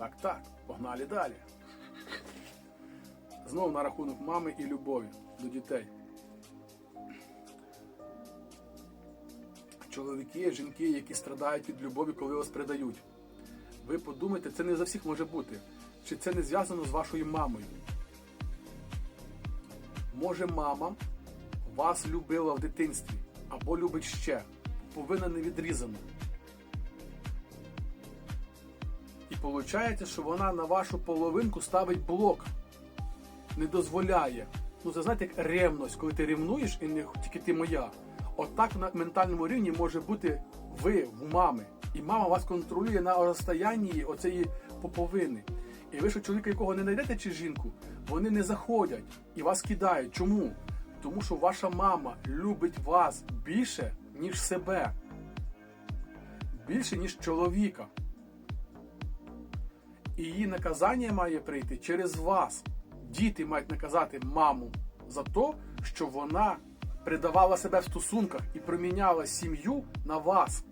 Так, так, погнали далі. Знову на рахунок мами і любові до дітей. Чоловіки, жінки, які страдають від любові, коли вас предають. Ви подумайте, це не за всіх може бути. Чи це не зв'язано з вашою мамою? Може, мама вас любила в дитинстві або любить ще, повинна не відрізано. І виходить, що вона на вашу половинку ставить блок, не дозволяє. Ну, це знаєте, як ревність, коли ти ревнуєш і не тільки ти моя. Отак на ментальному рівні може бути ви в мами. І мама вас контролює на розстоянні оцеї поповини. І ви що чоловіка, якого не знайдете чи жінку, вони не заходять і вас кидають. Чому? Тому що ваша мама любить вас більше, ніж себе. Більше, ніж чоловіка. І її наказання має прийти через вас. Діти мають наказати маму за те, що вона придавала себе в стосунках і проміняла сім'ю на вас.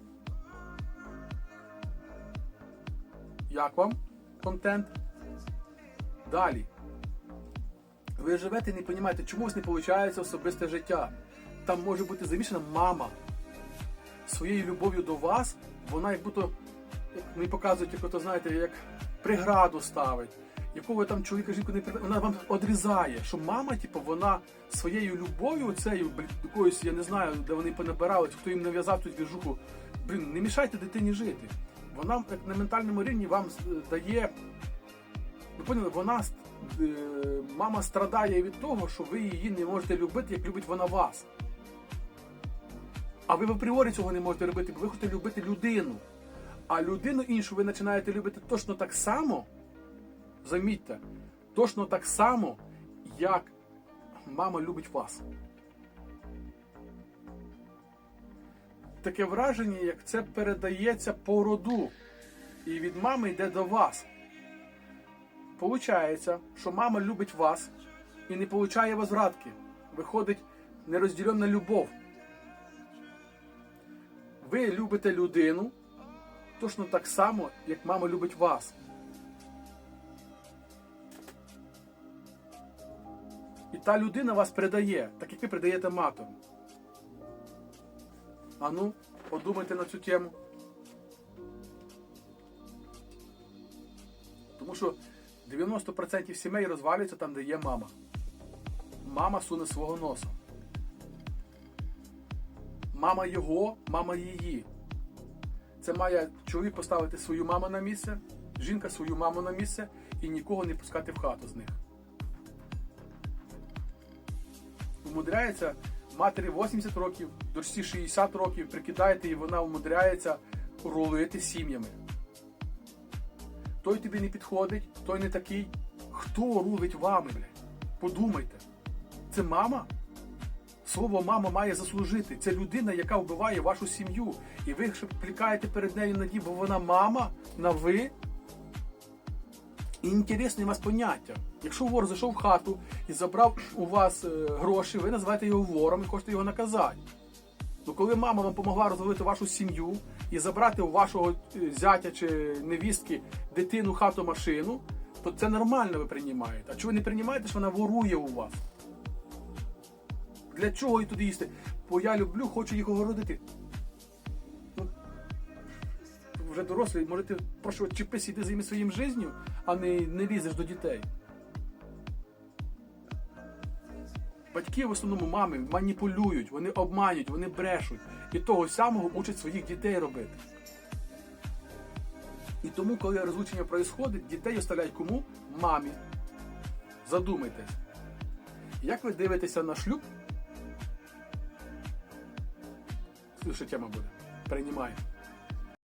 Як вам контент? Далі. Ви живете і не розумієте, чому не виходить особисте життя. Там може бути замішана мама. Своєю любов'ю до вас, вона як будто, як мені показують, як ото, знаєте, як преграду ставить. Ви там чоловіка жінку не при- вона вам одрізає, що мама, типу, вона своєю любов'ю, цією якоюсь, я не знаю, де вони понабирались, хто їм нав'язав ту двіжуху, блін, не мішайте дитині жити. Вона на ментальному рівні вам е, дає ви поняли, вона е, мама страдає від того, що ви її не можете любити, як любить вона вас. А ви в апріорі цього не можете робити, бо ви хочете любити людину. А людину іншу ви починаєте любити точно так само, замітьте, точно так само, як мама любить вас. Таке враження, як це передається по роду. І від мами йде до вас. Получається, що мама любить вас і не получає возвратки. Виходить нерозділена любов. Ви любите людину точно так само, як мама любить вас. І та людина вас передає, так як ви передаєте матом. А ну, подумайте на цю тему. Тому що 90% сімей розвалюється там, де є мама. Мама суне свого носа. Мама його, мама її. Це має чоловік поставити свою маму на місце, жінка свою маму на місце і нікого не пускати в хату з них. Умудряється матері 80 років, дочці 60 років, прикидаєте, і вона умудряється рулити сім'ями. Той тобі не підходить, той не такий. Хто рулить вами, блядь? Подумайте. Це мама? Слово мама має заслужити. Це людина, яка вбиває вашу сім'ю. І ви плікаєте перед нею надій, бо вона мама на ви. І інтересне у вас поняття. Якщо вор зайшов в хату і забрав у вас е, гроші, ви називаєте його вором і хочете його наказати. Ну коли мама вам допомогла розвалити вашу сім'ю і забрати у вашого е, зятя чи невістки дитину, хату, машину, то це нормально ви приймаєте. А чого ви не приймаєте, що вона ворує у вас? Для чого її туди їсти? Бо я люблю, хочу їх огородити. Ну, вже дорослі, можете прошу чіпись, іди займи своїм життям, а не, не лізеш до дітей. Батьки в основному мами маніпулюють, вони обманюють, вони брешуть. І того самого учать своїх дітей робити. І тому, коли розлучення відбувається, дітей оставляють кому? Мамі. Задумайтесь. Як ви дивитеся на шлюб? Слушай, тема буде. Приймаємо.